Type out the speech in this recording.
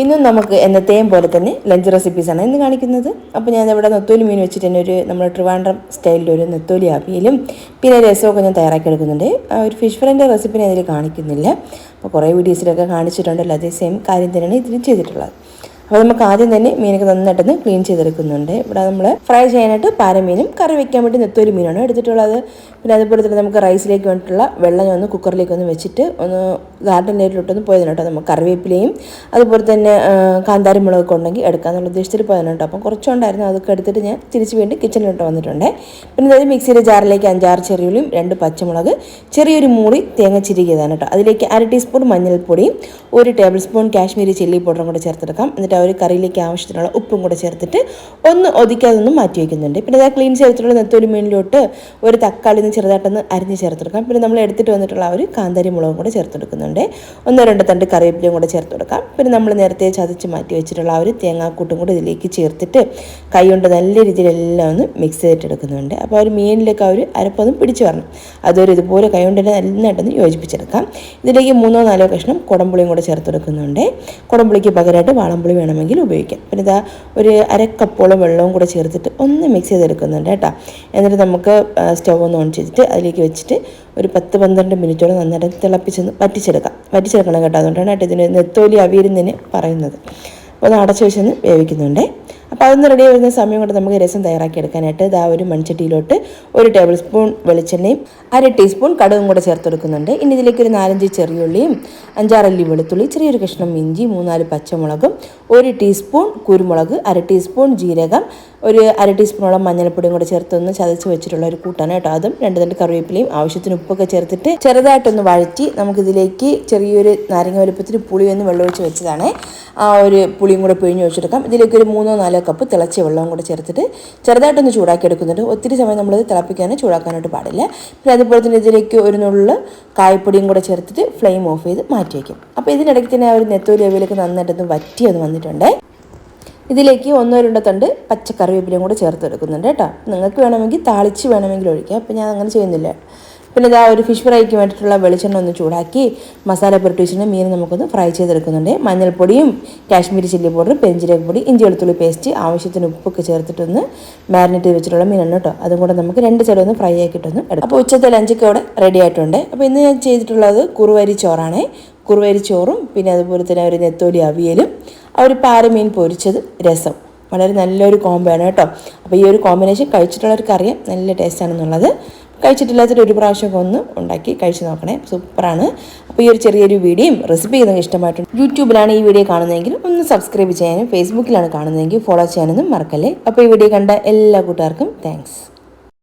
ഇന്നും നമുക്ക് എന്നത്തെയും പോലെ തന്നെ ലഞ്ച് റെസിപ്പീസാണ് ഇന്ന് കാണിക്കുന്നത്. അപ്പോൾ ഞാൻ ഇവിടെ നെത്തോലി മീൻ വെച്ചിട്ട് തന്നെ ഒരു നമ്മുടെ ട്രിവാൻഡ്രം സ്റ്റൈലിൽ ഒരു നെത്തോലി ആപ്പിയിലും പിന്നെ രസമൊക്കെ ഞാൻ തയ്യാറാക്കി എടുക്കുന്നുണ്ട് ഒരു ഫിഷ് ഫ്രൈന്റെ റെസിപ്പി ഞാൻ ഇതിൽ കാണിക്കുന്നില്ല. അപ്പോൾ കുറേ വീഡിയോസിലൊക്കെ കാണിച്ചിട്ടുണ്ടല്ലോ അതേ സെയിം കാര്യം തന്നെയാണ് ഇതിലും ചെയ്തിട്ടുള്ളത്. അപ്പോൾ നമുക്ക് ആദ്യം തന്നെ മീനൊക്കെ നന്നായിട്ടൊന്ന് ക്ലീൻ ചെയ്തെടുക്കുന്നുണ്ട്. ഇവിടെ നമ്മൾ ഫ്രൈ ചെയ്യാനായിട്ട് പാരമീനും കറി വെക്കാൻ വേണ്ടി നെത്തോലി മീനാണ് എടുത്തിട്ടുള്ളത്. പിന്നെ അതുപോലെ തന്നെ നമുക്ക് റൈസിലേക്ക് വേണ്ടിയിട്ടുള്ള വെള്ളം ഒന്ന് കുക്കറിലേക്ക് ഒന്ന് വെച്ചിട്ട് ഒന്ന് ഗാർഡൻ ലേറ്റിലോട്ടൊന്ന് പോയതിന് കേട്ടോ. നമുക്ക് കറിവേപ്പിലയും അതുപോലെ തന്നെ കാന്താരി മുളകൊക്കെ ഉണ്ടെങ്കിൽ എടുക്കാമെന്നുള്ള ഉദ്ദേശത്തിൽ പോയതിന് കേട്ടോ. അപ്പം കുറച്ചുണ്ടായിരുന്നു അതൊക്കെ എടുത്തിട്ട് ഞാൻ തിരിച്ച് വേണ്ടി കിച്ചണിലോട്ട് വന്നിട്ടുണ്ട്. പിന്നെ അതായത് മിക്സിയുടെ ജാറിലേക്ക് അഞ്ചാറ് ചെറിയുള്ളിയും രണ്ട് പച്ചമുളക് ചെറിയൊരു മൂറി തേങ്ങ ചിരികിയതാണ് കേട്ടോ. അതിലേക്ക് അര ടീസ്പൂൺ മഞ്ഞൾപ്പൊടിയും ഒരു ടേബിൾ സ്പൂൺ കാശ്മീരി ചില്ലി പൗഡറും കൂടെ ചേർത്തെടുക്കാം. എന്നിട്ട് ഒരു കറിയിലേക്ക് ആവശ്യത്തിനുള്ള ഉപ്പും കൂടെ ചേർത്തിട്ട് ഒന്ന് ഒതുക്കാതെ ഒന്ന് മാറ്റി വയ്ക്കുന്നുണ്ട് പിന്നെ അത് ക്ലീൻ ചെയ്തിട്ടുള്ള നെത്തോലി മീനിലോട്ട് ഒരു തക്കാളി ഒന്ന് ചെറുതായിട്ടൊന്ന് അരിഞ്ഞ് ചേർത്തെടുക്കാം. പിന്നെ നമ്മൾ എടുത്തിട്ട് വന്നിട്ടുള്ള ഒരു കാന്താരി മുളകും കൂടെ ചേർത്തെടുക്കുന്നുണ്ട്. ഒന്നോ രണ്ട് തണ്ട് കറിവേപ്പിലയും കൂടെ ചേർത്ത് കൊടുക്കാം പിന്നെ നമ്മൾ നേരത്തെ ചതച്ച് മാറ്റി വെച്ചിട്ടുള്ള ആ ഒരു തേങ്ങാക്കൂട്ടും കൂടെ ഇതിലേക്ക് ചേർത്തിട്ട് കൈ കൊണ്ട് നല്ല രീതിയിലെല്ലാം ഒന്ന് മിക്സ് ചെയ്തിട്ടെടുക്കുന്നുണ്ട്. അപ്പോൾ ആ ഒരു മീനിലേക്ക് ആ ഒരു അരപ്പൊന്നും പിടിച്ചു വരണം. അതൊരു ഇതുപോലെ കൈ കൊണ്ട് തന്നെ നന്നായിട്ടൊന്ന് യോജിപ്പിച്ചെടുക്കാം. ഇതിലേക്ക് മൂന്നോ നാലോ കഷ്ണം കുടംപുളിയും കൂടെ ചേർത്തെടുക്കുന്നുണ്ട്. കുടംപുളിക്ക് പകരമായിട്ട് വാളംപുളി വേണമെങ്കിൽ ഉപയോഗിക്കാം. പിന്നെ ഇതാ ഒരു അരക്കപ്പോളം വെള്ളവും കൂടെ ചേർത്തിട്ട് ഒന്ന് മിക്സ് ചെയ്തെടുക്കുന്നുണ്ട് കേട്ടോ. എന്നിട്ട് നമുക്ക് സ്റ്റവ് ഒന്ന് ഓൺ ചെയ്തിട്ട് അതിലേക്ക് വെച്ചിട്ട് ഒരു പത്ത് പന്ത്രണ്ട് മിനിറ്റോളം നന്നായിട്ട് തിളപ്പിച്ചൊന്ന് വറ്റിച്ചെടുക്കാം. വറ്റിച്ചെടുക്കണം കേട്ടോ. അതുകൊണ്ടാണ് കേട്ടോ ഇതിന് നെത്തോലി അവിയരുന്നതിന് പറയുന്നത്. അപ്പോൾ ഒന്ന് അടച്ചു വെച്ചൊന്ന് വേവിക്കുന്നുണ്ട്. അപ്പോൾ അതൊന്ന് റെഡി വരുന്ന സമയം കൊണ്ട് നമുക്ക് രസം തയ്യാറാക്കി എടുക്കാനായിട്ട് ഇതാ ഒരു മൺചട്ടിയിലോട്ട് ഒരു ടേബിൾ സ്പൂൺ വെളിച്ചെണ്ണയും അര ടീസ്പൂൺ കടുകും കൂടെ ചേർത്ത് കൊടുക്കുന്നുണ്ട്. ഇനി ഇതിലേക്ക് ഒരു നാലഞ്ച് ചെറിയുള്ളിയും അഞ്ചാറല്ലി വെളുത്തുള്ളി ചെറിയൊരു കഷ്ണം ഇഞ്ചി മൂന്നാൽ പച്ചമുളകും ഒരു ടീസ്പൂൺ കുരുമുളക് അര ടീസ്പൂൺ ജീരകം ഒരു അര ടീസ്പൂണോളം മഞ്ഞൾപ്പൊടിയും കൂടെ ചേർത്തൊന്ന് ചതച്ച് വെച്ചിട്ടുള്ള ഒരു കൂട്ടാണ് കേട്ടോ അതും. രണ്ട് രണ്ട് കറിവേപ്പിലയും ആവശ്യത്തിന് ഉപ്പൊക്കെ ചേർത്തിട്ട് ചെറുതായിട്ടൊന്ന് വഴറ്റി നമുക്കിതിലേക്ക് ചെറിയൊരു നാരങ്ങ വലുപ്പത്തിൽ പുളി ഒന്ന് വെള്ളമൊഴിച്ച് വെച്ചതാണ്. ആ ഒരു പുളിയും കൂടെ പിഴിഞ്ഞ് വെച്ചെടുക്കാം ഇതിലേക്ക് ഒരു മൂന്നോ നാലോ കപ്പ് തിളച്ച വെള്ളവും കൂടെ ചേർത്തിട്ട് ചെറുതായിട്ടൊന്ന് ചൂടാക്കി എടുക്കുന്നുണ്ട് ഒത്തിരി സമയം നമ്മൾ തിളപ്പിക്കാനോ ചൂടാക്കാനായിട്ട് പാടില്ല. പിന്നെ അതുപോലെ തന്നെ ഇതിലേക്ക് ഒരു നുള്ളിൽ കായപ്പൊടിയും കൂടെ ചേർത്തിട്ട് ഫ്ലെയിം ഓഫ് ചെയ്ത് മാറ്റി വയ്ക്കും അപ്പോൾ ഇതിനിടയ്ക്ക് തന്നെ ആ ഒരു നെത്തോലി അവയിലേക്ക് നന്നായിട്ടൊന്ന് വറ്റി ഒന്ന് വന്നിട്ടുണ്ട്. ഇതിലേക്ക് ഒന്നോ രണ്ടോ തണ്ട് പച്ചക്കറിവേപ്പിലയും കൂടെ ചേർത്ത് എടുക്കുന്നുണ്ട് കേട്ടോ. നിങ്ങൾക്ക് വേണമെങ്കിൽ താളിച്ച് വേണമെങ്കിൽ ഒഴിക്കാം. അപ്പോൾ ഞാൻ അങ്ങനെ ചെയ്യുന്നില്ല. പിന്നെ ഇതാ ഒരു ഫിഷ് ഫ്രൈക്ക് വേണ്ടിയിട്ടുള്ള വെളിച്ചെണ്ണ ഒന്ന് ചൂടാക്കി മസാല പുരട്ടിച്ചിട്ട് മീൻ നമുക്കൊന്ന് ഫ്രൈ ചെയ്തെടുക്കുന്നുണ്ട്. മഞ്ഞൾപ്പൊടിയും കാശ്മീരി ചില്ലി പൗഡർ പൊടി ഇഞ്ചി വെളുത്തുള്ളി പേസ്റ്റ് ആവശ്യത്തിന് ഉപ്പൊക്കെ ചേർത്തിട്ടൊന്ന് മാരിനേറ്റ് ചെയ്ത് വെച്ചിട്ടുള്ള മീനാണ് കേട്ടോ. അതും കൂടെ നമുക്ക് രണ്ട് സൈഡ് ഒന്ന് ഫ്രൈ ആക്കിയിട്ടൊന്ന് എടുക്കാം. അപ്പോൾ ഉച്ചത്തെ ലഞ്ചൊക്കെ അവിടെ റെഡി ആയിട്ടുണ്ട്. അപ്പോൾ ഇന്ന് ഞാൻ ചെയ്തിട്ടുള്ളത് കുറുവരി ചോറാണ്. കുറുവരി ചോറും പിന്നെ അതുപോലെ തന്നെ ഒരു നെത്തോലി അവിയലും ആ ഒരു പാരമീൻ പൊരിച്ചത് രസം. വളരെ നല്ലൊരു കോംബോ ആണ് കേട്ടോ. അപ്പോൾ ഈ ഒരു കോമ്പിനേഷൻ കഴിച്ചിട്ടുള്ളവർക്ക് അറിയാം നല്ല ടേസ്റ്റ് ആണെന്നുള്ളത്. കഴിച്ചിട്ടില്ലാത്തൊരു ഒരു പ്രാവശ്യമൊക്കെ ഒന്ന് ഉണ്ടാക്കി കഴിച്ച് നോക്കണേ. സൂപ്പറാണ് അപ്പോൾ ഈ ഒരു ചെറിയൊരു വീഡിയോയും റെസിപ്പി നിങ്ങൾക്ക് ഇഷ്ടമായിട്ടുണ്ട്. യൂട്യൂബിലാണ് ഈ വീഡിയോ കാണുന്നതെങ്കിൽ ഒന്ന് സബ്സ്ക്രൈബ് ചെയ്യാനും ഫേസ്ബുക്കിലാണ് കാണുന്നതെങ്കിൽ ഫോളോ ചെയ്യാനൊന്നും മറക്കല്ലേ. അപ്പോൾ ഈ വീഡിയോ കണ്ട എല്ലാ കൂട്ടുകാർക്കും താങ്ക്സ്